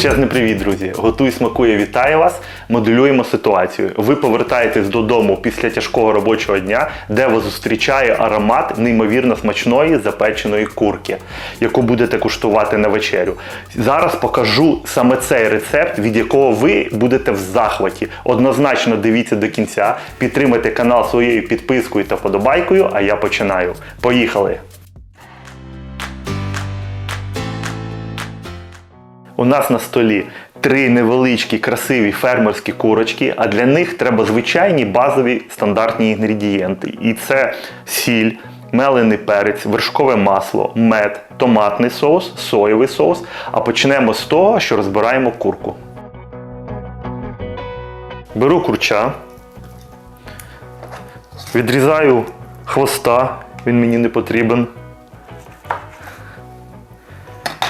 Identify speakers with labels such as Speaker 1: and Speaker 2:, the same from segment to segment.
Speaker 1: Величезний привіт, друзі! Готуй смакує, вітаю вас. Моделюємо ситуацію. Ви повертаєтесь додому після тяжкого робочого дня, де вас зустрічає аромат неймовірно смачної запеченої курки, яку будете куштувати на вечерю. Зараз покажу саме цей рецепт, від якого ви будете в захваті. Однозначно дивіться до кінця, підтримайте канал своєю підпискою та подобайкою. А я починаю. Поїхали! У нас на столі три невеличкі красиві фермерські курочки, а для них треба звичайні базові стандартні інгредієнти. І це сіль, мелений перець, вершкове масло, мед, томатний соус, соєвий соус. А почнемо з того, що розбираємо курку. Беру курча, відрізаю хвоста, він мені не потрібен.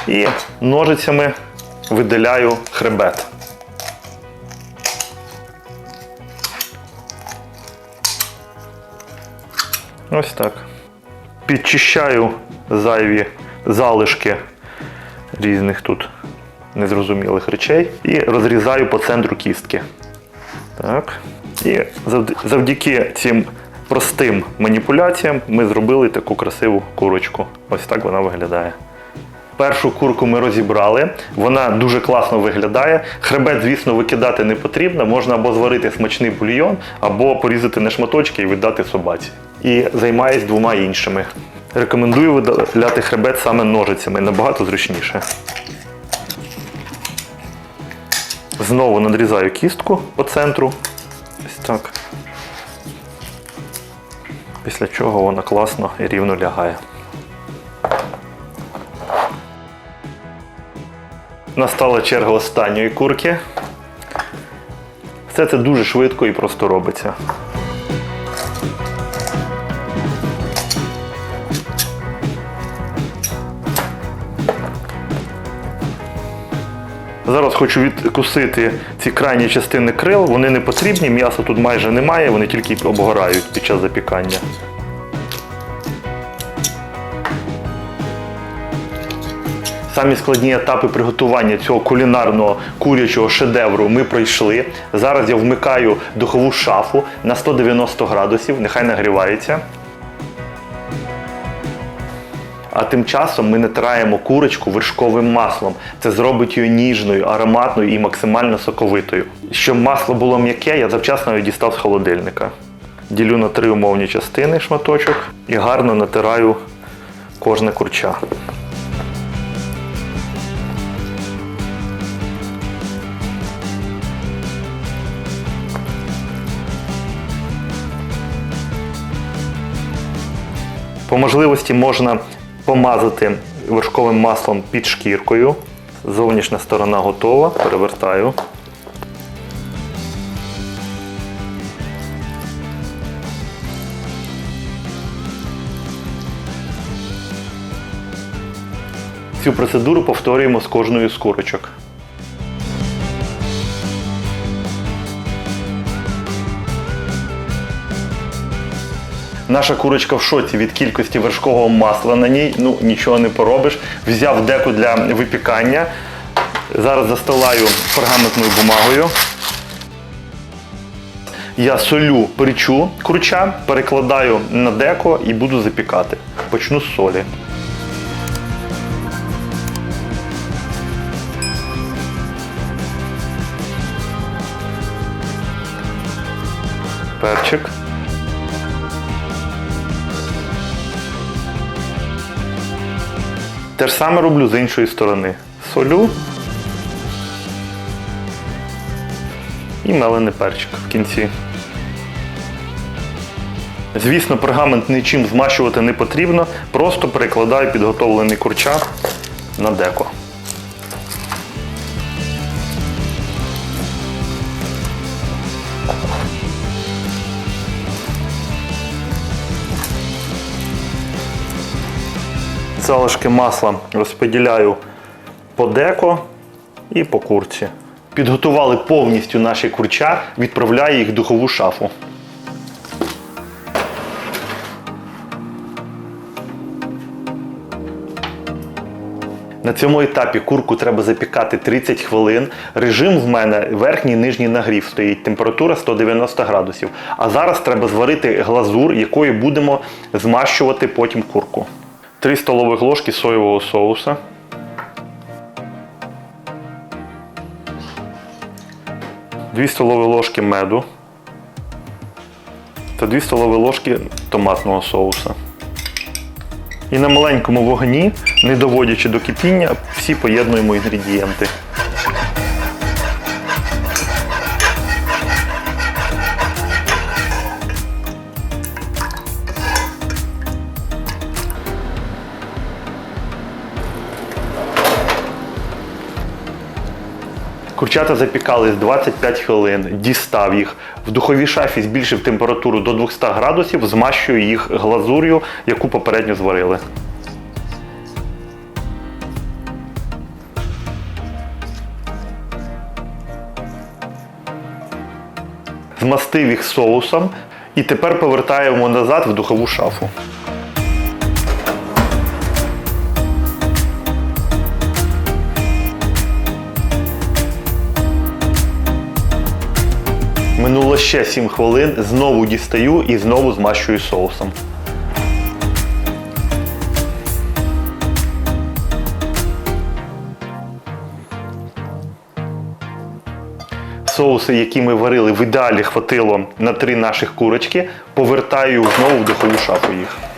Speaker 1: І ножицями видаляю хребет. Ось так. Підчищаю зайві залишки різних тут незрозумілих речей і розрізаю по центру кістки. Так. І завдяки цим простим маніпуляціям ми зробили таку красиву курочку. Ось так вона виглядає. Першу курку ми розібрали, вона дуже класно виглядає. Хребет, звісно, викидати не потрібно. Можна або зварити смачний бульйон, або порізати на шматочки і віддати собаці. І займаюсь двома іншими. Рекомендую видаляти хребет саме ножицями, набагато зручніше. Знову надрізаю кістку по центру. Ось так. Після чого вона класно і рівно лягає. Настала черга останньої курки. Все це дуже швидко і просто робиться. Зараз хочу відкусити ці крайні частини крил. Вони не потрібні, м'яса тут майже немає, вони тільки обгорають під час запікання. Самі складні етапи приготування цього кулінарного курячого шедевру ми пройшли. Зараз я вмикаю духову шафу на 190 градусів, нехай нагрівається. А тим часом ми натираємо курочку вершковим маслом. Це зробить її ніжною, ароматною і максимально соковитою. Щоб масло було м'яке, я завчасно його дістав з холодильника. Ділю на три умовні частини шматочок і гарно натираю кожне курча. Можливості можна помазати вершковим маслом під шкіркою. Зовнішня сторона готова. Перевертаю. Цю процедуру повторюємо з кожною з курочок. Наша курочка в шоці від кількості вершкового масла на ній. Ну, нічого не поробиш. Взяв деку для випікання. Зараз застилаю пергаментною бумагою. Я солю перчу курча, перекладаю на деко і буду запікати. Почну з солі. Перчик. Те ж саме роблю з іншої сторони. Солю і мелений перчик в кінці. Звісно, пергамент нічим змащувати не потрібно, просто перекладаю підготовлений курчак на деко. Залишки масла розподіляю по деко і по курці. Підготували повністю наші курча, відправляю їх в духову шафу. На цьому етапі курку треба запікати 30 хвилин. Режим в мене верхній нижній нагрів стоїть, температура 190 градусів. А зараз треба зварити глазур, якою будемо змащувати потім курку. 3 столових ложки соєвого соуса. Дві столові ложки меду та 2 столові ложки томатного соуса. І на маленькому вогні, не доводячи до кипіння, всі поєднуємо інгредієнти. Курчата запікались 25 хвилин, дістав їх. В духовій шафі збільшив температуру до 200 градусів, змащую їх глазур'ю, яку попередньо зварили. Змастив їх соусом і тепер повертаємо назад в духову шафу. Минуло ще 7 хвилин, знову дістаю і знову змащую соусом. Соуси, які ми варили, в ідеалі хватило на три наших курочки. Повертаю знову в духову шафу їх.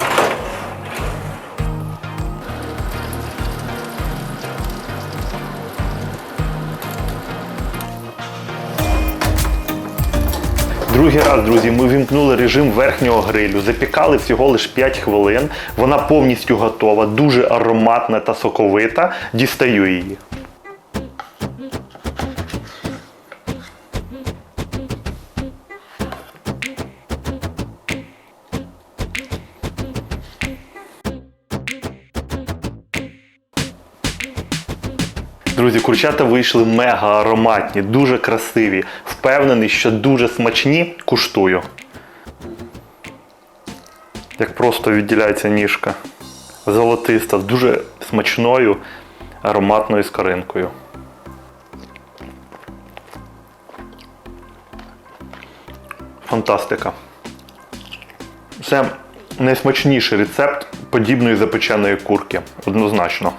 Speaker 1: Другий раз, друзі, ми вімкнули режим верхнього грилю, запікали всього лише 5 хвилин. Вона повністю готова, дуже ароматна та соковита. Дістаю її. Друзі, курчата вийшли мега ароматні, дуже красиві. Впевнений, що дуже смачні. Куштую. Як просто відділяється ніжка. Золотиста, з дуже смачною ароматною скоринкою. Фантастика. Це найсмачніший рецепт подібної запеченої курки. Однозначно.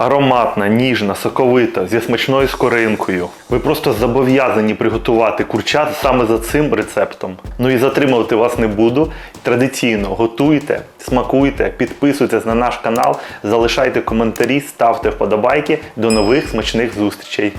Speaker 1: Ароматна, ніжна, соковита, зі смачною скоринкою. Ви просто зобов'язані приготувати курчат саме за цим рецептом. Ну і затримувати вас не буду. Традиційно готуйте, смакуйте, підписуйтесь на наш канал, залишайте коментарі, ставте вподобайки. До нових смачних зустрічей!